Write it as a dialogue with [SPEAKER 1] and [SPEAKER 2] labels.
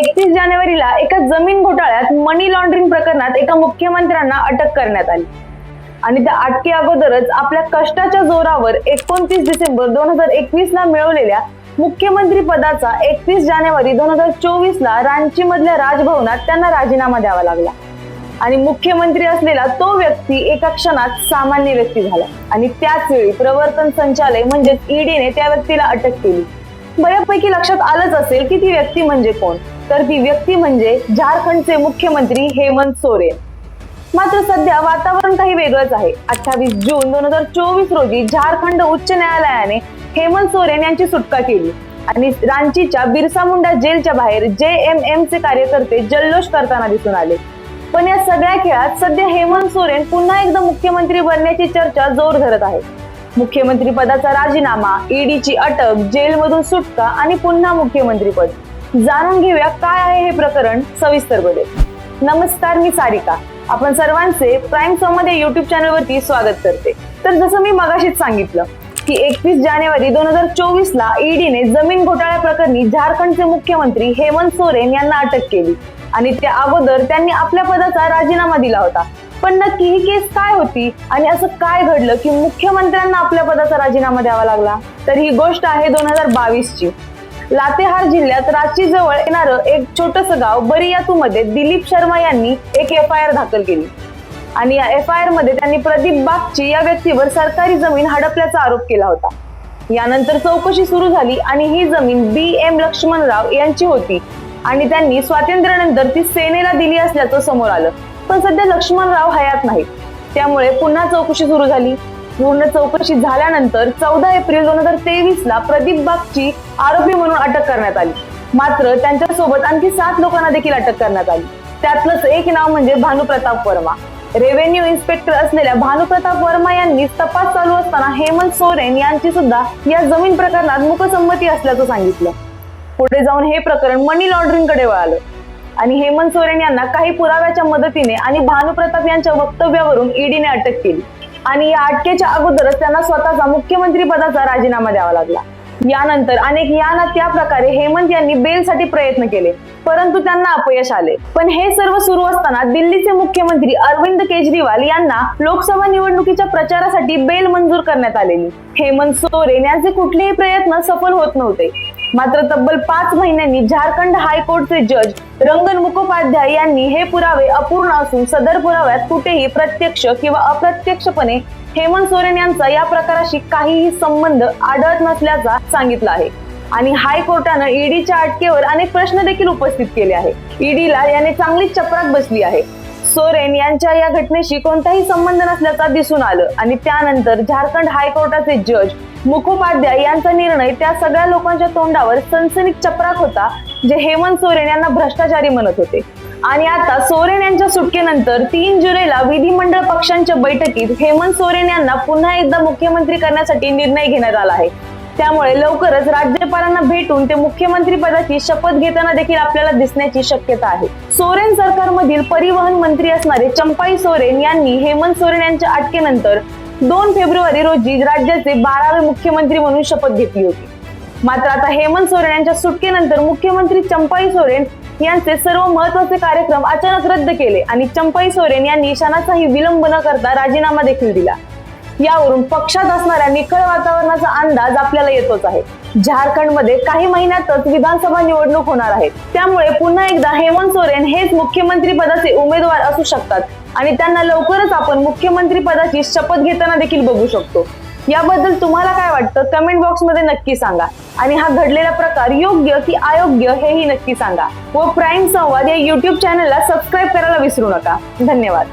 [SPEAKER 1] एकतीस जानेवारीला एका जमीन घोटाळ्यात मनी लॉन्ड्रिंग प्रकरणात एका मुख्यमंत्र्यांना अटक करण्यात आली. आणि त्या अटके अगोदरच आपल्या कष्टाच्या जोरावर एकोणतीस डिसेंबर दोन हजार एकवीस ला मिळवलेल्या मुख्यमंत्री पदाचा एकतीस जानेवारी दोन हजार चोवीस ला रांची मधल्या राजभवनात त्यांना राजीनामा द्यावा लागला. आणि मुख्यमंत्री असलेला तो व्यक्ती एका क्षणात सामान्य व्यक्ती झाला. आणि त्याच वेळी प्रवर्तन संचालय म्हणजेच ईडीने त्या व्यक्तीला अटक केली. बऱ्यापैकी लक्षात आलंच असेल की ती व्यक्ती म्हणजे कोण. तर ती व्यक्ती म्हणजे झारखंडचे मुख्यमंत्री हेमंत सोरेन. मात्र सध्या वातावरण काही वेगळंच आहे. अठ्ठावीस जून दोन हजार चोवीस रोजी झारखंड उच्च न्यायालयाने हेमंत सोरेन यांची सुटका केली आणि रांचीच्या बिरसा मुंडा जेलच्या बाहेर जे एम एम चे कार्यकर्ते जल्लोष करताना दिसून आले. पण या सगळ्या खेळात सध्या हेमंत सोरेन पुन्हा एकदा मुख्यमंत्री बनण्याची चर्चा जोर धरत आहे. मुख्यमंत्री पदाचा राजीनामा ईडीची अटक जेलमधून सुटका आणि पुन्हा मुख्यमंत्रीपद जाणून घेऊया काय आहे हे प्रकरण सविस्तरपणे नमस्कार मी सारिका. आपण सर्वांचे प्राईम सो मध्ये युट्यूब चॅनलवरती स्वागत करते. तर जसं मी मगाशीच सांगितलं की एकवीस जानेवारी दोन हजार चोवीस ला ईडीने जमीन घोटाळ्या प्रकरणी झारखंडचे मुख्यमंत्री हेमंत सोरेन यांना अटक केली. आणि त्या अगोदर त्यांनी आपल्या पदाचा राजीनामा दिला होता. पण नक्की ही केस काय होती? आणि असं काय घडलं की मुख्यमंत्र्यांना आपल्या पदाचा राजीनामा द्यावा लागला? तर ही गोष्ट आहे दोन हजार बावीस ची लातेहार जिल्ह्यात रांची जवळ येणारं एक छोटस गाव बरियातू मध्ये दिलीप शर्मा यांनी एक एफ आय आर दाखल केली. आणि या एफ आय आरमध्ये त्यांनी प्रदीप बागची या व्यक्तीवर सरकारी जमीन हडपल्याचा आरोप केला होता. यानंतर चौकशी सुरू झाली आणि ही जमीन बी एम लक्ष्मणराव यांची होती. आणि त्यांनी स्वातंत्र्यानंतर ती सेनेला दिली असल्याचं समोर आलं. पण सध्या लक्ष्मणराव हयात नाहीत. त्यामुळे पुन्हा चौकशी सुरू झाली. पूर्ण चौकशी झाल्यानंतर चौदा एप्रिल दोन हजार तेवीस ला प्रदीप बागची आरोपी म्हणून अटक करण्यात आली. मात्र त्यांच्यासोबत आणखी सात लोकांना देखील अटक करण्यात आली. त्यातलंच एक नाव म्हणजे भानुप्रताप वर्मा. रेव्हेन्यू इन्स्पेक्टर असलेल्या भानुप्रताप वर्मा यांनी तपास चालू असताना हेमंत सोरेन यांची सुद्धा या जमीन प्रकरणात मुकसंमती असल्याचं सांगितलं. पुढे जाऊन हे प्रकरण मनी लॉन्ड्रिंगकडे वळालं. आणि हेमंत सोरेन यांना काही पुराव्याच्या मदतीने आणि भानुप्रताप यांच्या वक्तव्यावरून ईडीने अटक केली. आणि या अटकेच्या अगोदरच त्यांना स्वतःचा मुख्यमंत्री पदाचा राजीनामा द्यावा लागला. यानंतर अनेक या ना त्या प्रकारे हेमंत यांनी बेलसाठी प्रयत्न केले परंतु त्यांना अपयश आले. पण हे सर्व सुरू असताना दिल्लीचे मुख्यमंत्री अरविंद केजरीवाल यांना लोकसभा निवडणुकीच्या प्रचारासाठी बेल मंजूर करण्यात आलेली. हेमंत सोरेन यांचे कुठलेही प्रयत्न सफल होत नव्हते. मात्र तब्बल पाच महिन्यांनी झारखंड हायकोर्टचे जज रंगन मुखोपाध्याय यांनी हे पुरावे अपूर्ण असून सदर पुराव्यात कुठेही प्रत्यक्ष किंवा अप्रत्यक्षपणे हेमंत सोरेन यांचा या प्रकाराशी काहीही संबंध आढळत नसल्याचा सांगितलं आहे. आणि हायकोर्टानं ईडीच्या अटकेवर अनेक प्रश्न देखील उपस्थित केले आहे. ईडीला याने चांगलीच चपराक बसली आहे. सोरेन यांच्या या घटनेशी कोणताही संबंध नसल्याचा दिसून आलं. आणि त्यानंतर झारखंड हायकोर्टाचे जज मुखोपाध्याय यांचा निर्णय त्या सगळ्या लोकांच्या तोंडावर सनसनीत चपराक होता जे हेमंत सोरेन यांना भ्रष्टाचारी म्हणत होते. आणि आता सोरेन यांच्या सुटकेनंतर तीन जुलैला विधिमंडळ पक्षांच्या बैठकीत हेमंत सोरेन यांना पुन्हा एकदा मुख्यमंत्री करण्यासाठी निर्णय घेण्यात आला आहे. त्यामुळे लवकरच राज्यपालांना भेटून ते मुख्यमंत्री पदाची शपथ घेताना देखील आपल्याला दिसण्याची शक्यता आहे. सोरेन सरकारमधील परिवहन मंत्री असणारे चंपाई सोरेन यांनी हेमंत सोरेन यांच्या अटकेनंतर दोन फेब्रुवारी रोजी राज्याचे बारावे मुख्यमंत्री म्हणून शपथ घेतली होती. मात्र आता हेमंत सोरेन यांच्या सुटकेनंतर मुख्यमंत्री चंपाई सोरेन यांचे सर्व महत्त्वाचे कार्यक्रम अचानक रद्द केले आणि चंपाई सोरेन यांनी क्षणाचाही विलंब न करता राजीनामा देखील दिला. यावरून पक्षात असणाऱ्या निखळ वातावरणाचा अंदाज आपल्याला येतोच आहे. झारखंडमध्ये काही महिन्यातच विधानसभा निवडणूक होणार आहे. त्यामुळे पुन्हा एकदा हेमंत सोरेन हेच मुख्यमंत्री पदाचे उमेदवार असू शकतात आणि त्यांना लवकरच आपण मुख्यमंत्री पदाची शपथ घेताना देखील बघू शकतो. याबद्दल तुम्हाला काय वाटतं? कमेंट बॉक्समध्ये नक्की सांगा. आणि हा घडलेला प्रकार योग्य की अयोग्य हेही नक्की सांगा. व प्राईम संवाद या युट्यूब चॅनलला सबस्क्राईब करायला विसरू नका. धन्यवाद.